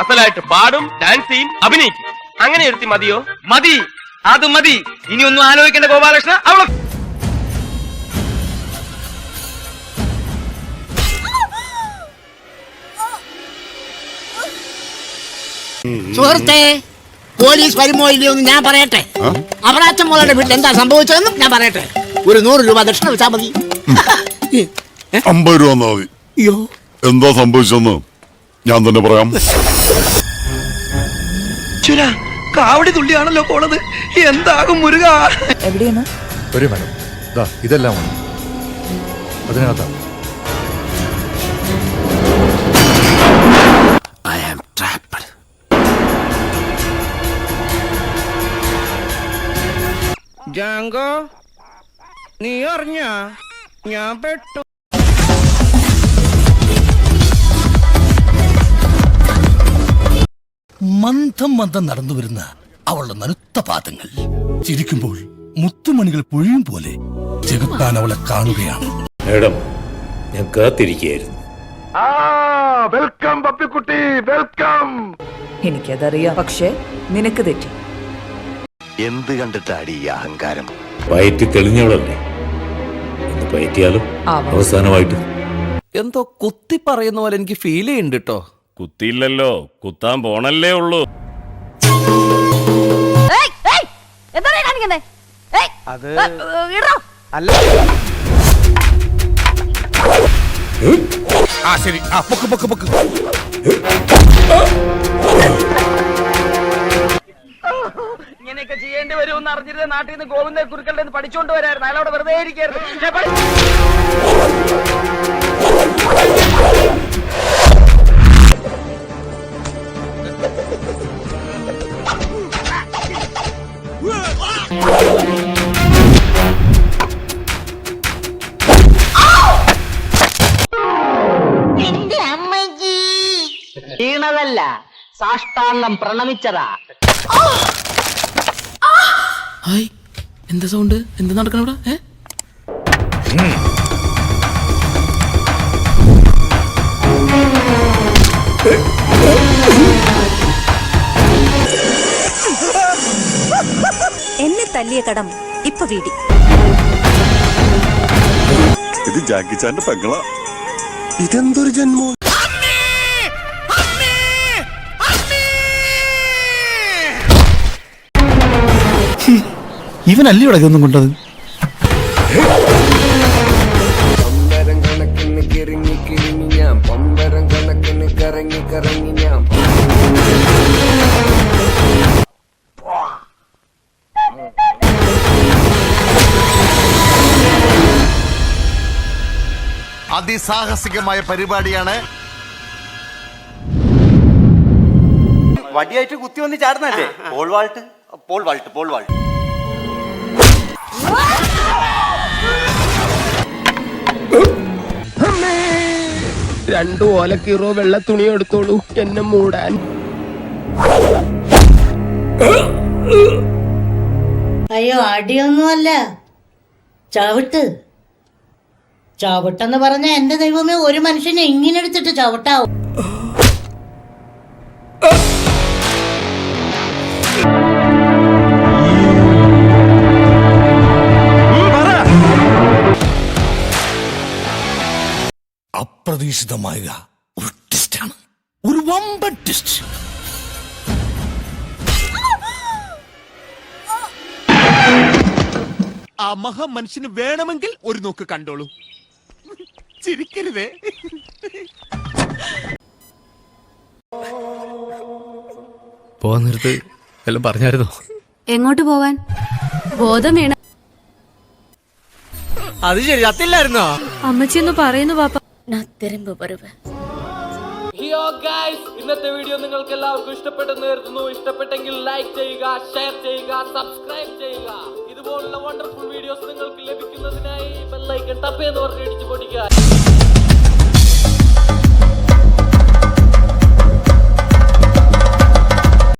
അസലായിട്ട് പാടും ഡാൻസ് ചെയ്യും അഭിനയിക്കും. അങ്ങനെ ഒരുത്തി മതിയോ? മതി. അത് മതി. ഇനി ഒന്നും ആലോചിക്കേണ്ട ഗോപാലകൃഷ്ണ അവളെ സുഹൃത്തെ പോലീസ് വരുമോ ഇല്ലയോ എന്ന് ഞാൻ പറയട്ടെ. അവറാച്ചൻ മോളുടെ വീട്ടിൽ എന്താ സംഭവിച്ചതെന്നും ഞാൻ പറയട്ടെ. ഒരു നൂറ് രൂപ ദക്ഷിണ വെച്ചാൽ മതി. അമ്പത് രൂപ തന്നാ മതി. അയ്യോ. എന്താ സംഭവിച്ചെന്ന് ഞാൻ തന്നെ പറയാം. ചുര കാവടി തുള്ളിയാണല്ലോ പോണത്. എന്താകും മുരുക? എവിടെയാണ്? ഒരു മേഡം ദാ ഇതെല്ലാം ഉണ്ട്. അതിനകത്താണ് ഐ ആം ട്രാപ്ഡ് ജാങ്കോ നീ അറിഞ്ഞ? ഞാൻ പെട്ടു. മന്ദം മന്ദം നടന്നു വരുന്ന അവളുടെ നനുത്ത പാദങ്ങൾ. ചിരിക്കുമ്പോൾ മുത്തുമണികൾ പൊഴിയും പോലെ ജഗത്താൻ അവളെ കാണുകയാണ്. മാഡം ഞാൻ കാത്തിരിക്കുകയായിരുന്നു. Welcome പപ്പിക്കുട്ടി welcome. എനിക്കതറിയാം പക്ഷേ നിനക്ക് തെറ്റി. എന്ത് കണ്ടിട്ടാടി ഈ അഹങ്കാരം? വയറ്റി തെളിഞ്ഞവളല്ലേ? ഒന്ന് പയറ്റിയാലും. അവസാനമായിട്ട്. എന്തോ കുത്തി പറയുന്ന പോലെ എനിക്ക് ഫീൽ ചെയ്യുന്നുണ്ട് കേട്ടോ കുത്തിയില്ലല്ലോ. കുത്താൻ പോണല്ലേ ഉള്ളൂ. അത് ഇടോ അല്ല. ആ ശരി. ആ പൊക്ക് പൊക്ക് പൊക്ക്. ഇങ്ങനെയൊക്കെ ചെയ്യേണ്ടി വരുമെന്ന് അറിഞ്ഞിരുന്ന നാട്ടിൽ നിന്ന് ഗോവിന്ദ കുരുക്കളുടെ നിന്ന് പഠിച്ചോണ്ട് വരായിരുന്നു. അയാളവിടെ വെറുതെ ഇരിക്കായിരുന്നു വീണതല്ല. സാഷ്ടാംഗം പ്രണമിച്ചതാ. ഹായ്. എന്താ സൗണ്ട്? എന്താ നടക്കണം ഇവിടെ? ഏ? എന്നെ തല്ലിയ കടം ഇപ്പൊ വീടി. ഇത് ജാക്കി പെങ്ങളാ പെങ്ങള. ഇതെന്തൊരു ജന്മോ? ഇവനല്ലേ ഇവിടെ ഒന്നും കൊണ്ടത്? പമ്പരം കണക്കിന് കിറങ്ങി കിറങ്ങി ഞാൻ പമ്പരം കണക്കിന് കറങ്ങി കറങ്ങി ഞാൻ. അതിസാഹസികമായ പരിപാടിയാണ്. വടിയായിട്ട് കുത്തി വന്ന് ചാടുന്നല്ലേ pole vault? Pole vault pole vault. രണ്ടു ഓലക്കീറോ വെള്ള തുണി എടുത്തോളൂ. എന്നെ മൂടാൻ. അയ്യോ അടിയൊന്നുമല്ല. ചവിട്ട്. ചവിട്ടെന്ന് പറഞ്ഞ എന്റെ ദൈവമേ ഒരു മനുഷ്യനെ ഇങ്ങനെ എടുത്തിട്ട് ചവിട്ടാവും? അപ്രതീക്ഷിതമായ ഒരു ട്വിസ്റ്റാണ് ഒരു വമ്പൻ ട്വിസ്റ്റ് ആ മഹാ മനുഷ്യന് വേണമെങ്കിൽ ഒരു നോക്ക് കണ്ടോളൂ. ചിരിക്കരുതേ. പോവാൻ നേരത്ത് എല്ലാം പറഞ്ഞായിരുന്നോ? എങ്ങോട്ട് പോവാൻ? ബോധം വേണം അത് ശരി അത്തില്ലായിരുന്നോ? അമ്മച്ചി എന്ന് പറയുന്നു പാപ്പ. തിരുമ്പ് ഗൈസ് ഇന്നത്തെ വീഡിയോ നിങ്ങൾക്ക് എല്ലാവർക്കും ഇഷ്ടപ്പെട്ടെന്ന് കരുതുന്നു. ഇഷ്ടപ്പെട്ടെങ്കിൽ ലൈക്ക് ചെയ്യുക ഷെയർ ചെയ്യുക സബ്സ്ക്രൈബ് ചെയ്യുക. ഇതുപോലുള്ള വണ്ടർഫുൾ വീഡിയോസ് നിങ്ങൾക്ക് ലഭിക്കുന്നതിനായി ബെല്ലൈക്കൺ ടപ്പ് എന്ന് പറഞ്ഞ് ഇടിച്ചു പൊടിക്കുക.